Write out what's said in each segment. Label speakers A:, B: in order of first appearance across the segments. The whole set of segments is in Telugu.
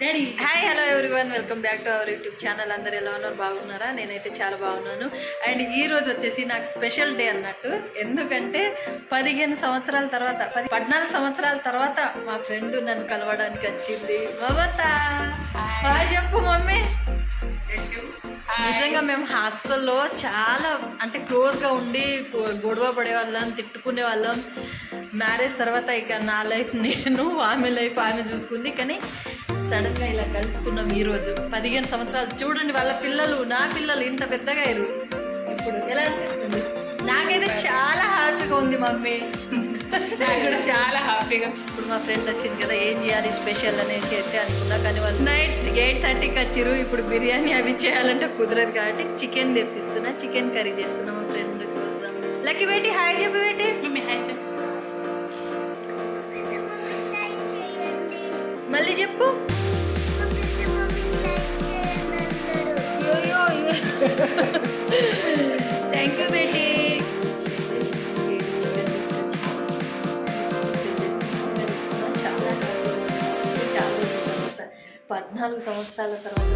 A: Daddy
B: hi hello everyone welcome back to our YouTube channel అందరు ఎలా ఉన్నారు? బాగున్నారా? నేనైతే చాలా బాగున్నాను. అండ్ ఈ రోజు వచ్చేసి నాకు స్పెషల్ డే అన్నట్టు. ఎందుకంటే పదిహేను సంవత్సరాల తర్వాత పది పద్నాలుగు సంవత్సరాల తర్వాత మా ఫ్రెండ్ నన్ను కలవడానికి వచ్చింది. మమత చెప్పు మమ్మీ. నిజంగా మేము హాస్టల్లో చాలా అంటే క్లోజ్గా ఉండి గొడవ పడే వాళ్ళం తిట్టుకునే వాళ్ళం మ్యారేజ్ తర్వాత ఇక నా లైఫ్ నేను ఆమె లైఫ్ ఆమె చూసుకుంది. కానీ సడన్గా ఇలా కలుసుకున్నాం ఈరోజు పదిహేను సంవత్సరాలు. చూడండి వాళ్ళ పిల్లలు నా పిల్లలు ఇంత పెద్దగా అయ్యారు. ఇప్పుడు ఎలా అనిపిస్తుంది? నాకైతే చాలా హ్యాపీగా ఉంది మమ్మీ.
A: నాకు కూడా చాలా హ్యాపీగా.
B: ఇప్పుడు మా ఫ్రెండ్ వచ్చింది కదా ఏం చేయాలి స్పెషల్ అనేసి అయితే అనుకున్నా కానీ వాళ్ళు నైట్ ఎయిట్ థర్టీకి వచ్చిర్రు ఇప్పుడు బిర్యానీ అవి చేయాలంటే కుదరదు కాబట్టి చికెన్ తెప్పిస్తున్నా చికెన్ కర్రీ చేస్తున్నా మా ఫ్రెండ్ కోసం. లక్కీ బేటి హాయ్ చెప్పు బేటి.
A: మమ్మీ హాయ్ చెప్పు.
B: మళ్ళీ చెప్పు. పద్నాలుగు సంవత్సరాల తర్వాత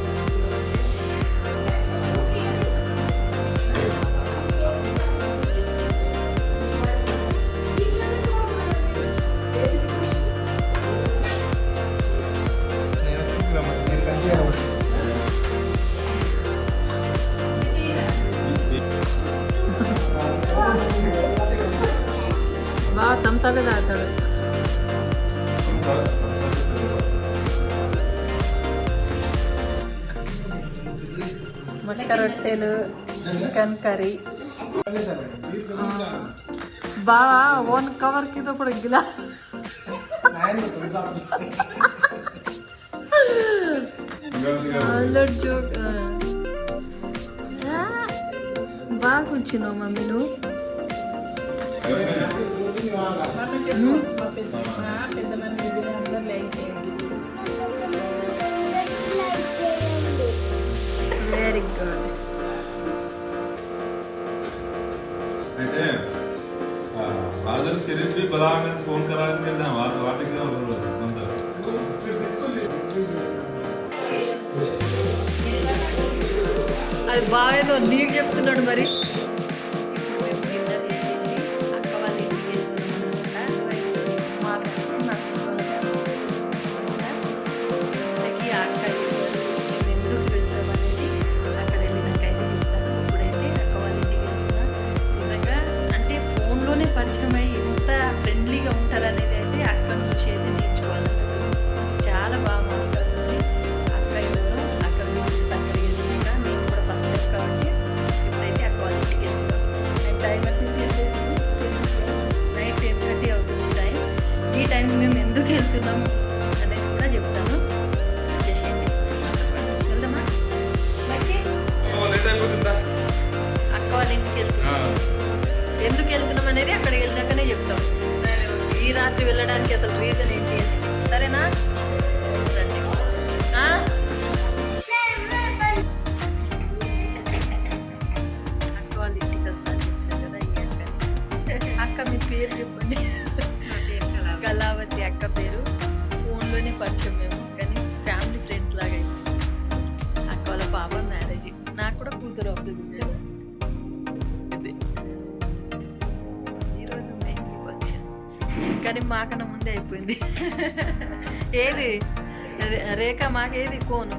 B: బాగా థమ్స్అప్ తాగుతాడు మటక రొట్టెలు చికెన్ కర్రీ బాగా ఓన్ కవర్ కి तो గిలా అల్లరి జోక్ బాగా కూర్చున్నావు మమ్మీ నువ్వు
A: మమ్మీ చెప్పు మా పెద్ద మా పెద్ద మన వీడియో అందరూ లైక్ చేయండి
B: వెరీ గుడ్
C: అయితే రాజు తిరిగి బలాగని ఫోన్ కరాలని వారి వాటికి
B: అది బాగా నీళ్ళు చెప్తున్నాడు మరి. అనేది కూడా చెప్తాను. వచ్చేసేయండి వెళ్దామా? లక్కీ? అక్క వాళ్ళ ఇంటికి వెళ్తున్నాం ఎందుకు వెళ్తున్నాం అనేది అక్కడికి వెళ్ళినాకనే చెప్తాం. ఈ రాత్రి వెళ్ళడానికి అసలు రీజన్ ఏంటి సరేనా? రండి? అక్క వాళ్ళ ఇంటికి వస్తాను చెప్పినా కదా ఈ అక్కని. అక్క మీ పేరు చెప్పండి. కళావతి అక్క పేరు. ఫోన్లోనే పరిచయం మేము కానీ ఫ్యామిలీ ఫ్రెండ్స్ లాగా అయిపోయింది అక్క వాళ్ళ పాప మ్యారేజ్ నాకు కూడా కూతురు అవుతుంది. ఈరోజు మెహందీ ఫంక్షన్ కానీ మాకన్నా ముందే అయిపోయింది. ఏది? రేఖ మాకేది? కోను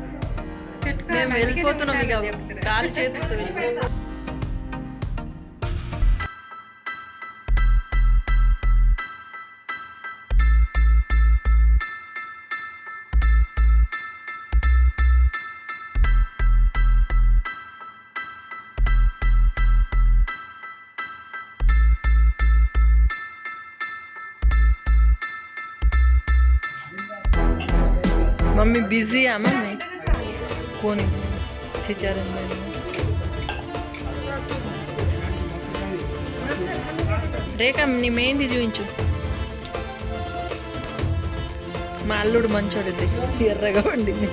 B: మేము వెళ్ళిపోతున్నాం ఇక. కాలు చేతులతో వెళ్ళిపోతున్నాం. మమ్మీ బిజీయా మమ్మీ కోని చిచారన్ మేడం రేఖ నీ మెయింది చూపించు. మా అల్లుడు మంచోడు ఎర్రగా వండింది